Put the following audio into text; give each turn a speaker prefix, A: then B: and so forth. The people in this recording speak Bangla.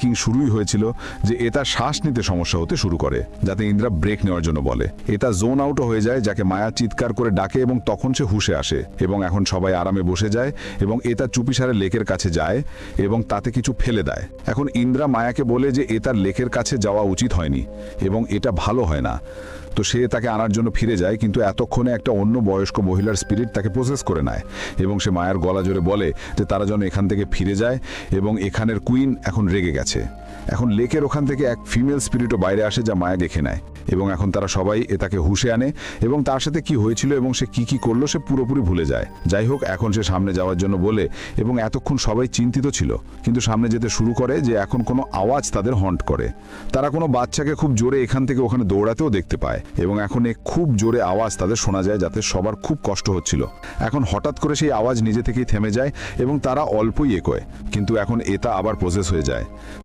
A: কিং শুরুই হয়েছিল যে এটা শ্বাস নিতে সমস্যা হতে শুরু করে, যাতে ইন্দ্রা ব্রেক নেওয়ার জন্য বলে। এটা জোন আউটও হয়ে যায়, যাকে মায়া চিৎকার করে ডাকে এবং তখন সে হুশে আসে এবং এখন সবাই আরামে বসে যায় এবং এটা চুপিসারে লেকের কাছে যায় এবং তাতে কিছু ফেলে দেয়। এখন ইন্দ্রা মায়াকে বলে যে এ তার লেকের কাছে যাওয়া উচিত হয়নি এবং এটা ভালো হয় না। তো সে তাকে আনার জন্য ফিরে যায়, কিন্তু এতক্ষণে একটা অন্য বয়স্ক মহিলার স্পিরিট তাকে প্রসেস করে নেয় এবং সে মায়ের গলা জোরে বলে যে তারা যেন এখান থেকে ফিরে যায় এবং এখানের কুইন এখন রেগে গেছে। এখন লেকের ওখান থেকে এক ফিমেল স্পিরিটও বাইরে আসে যা মায়া দেখে নেয়। এবং এখন তারা সবাই এ তাকে হুশে আনে এবং তার সাথে কি হয়েছিল এবং সে কি কি করল সে পুরোপুরি ভুলে যায়। যাই হোক, এখন সে সামনে যাওয়ার জন্য বলে এবং এতক্ষণ সবাই চিন্তিত ছিল। কিন্তু সামনে যেতে শুরু করে যে এখন কোনো আওয়াজ তাদের হন্ট করে। তারা কোনো বাচ্চাকে খুব জোরে এখান থেকে ওখানে দৌড়াতেও দেখতে পায় এবং এখন এ খুব জোরে আওয়াজ তাদের শোনা যায় যাতে সবার খুব কষ্ট হচ্ছিল। এখন হঠাৎ করে সেই আওয়াজ নিজে থেকেই থেমে যায় এবং তারা অল্পই এগোয়। কিন্তু এখন এটা আবার প্রসেস হয়ে যায়।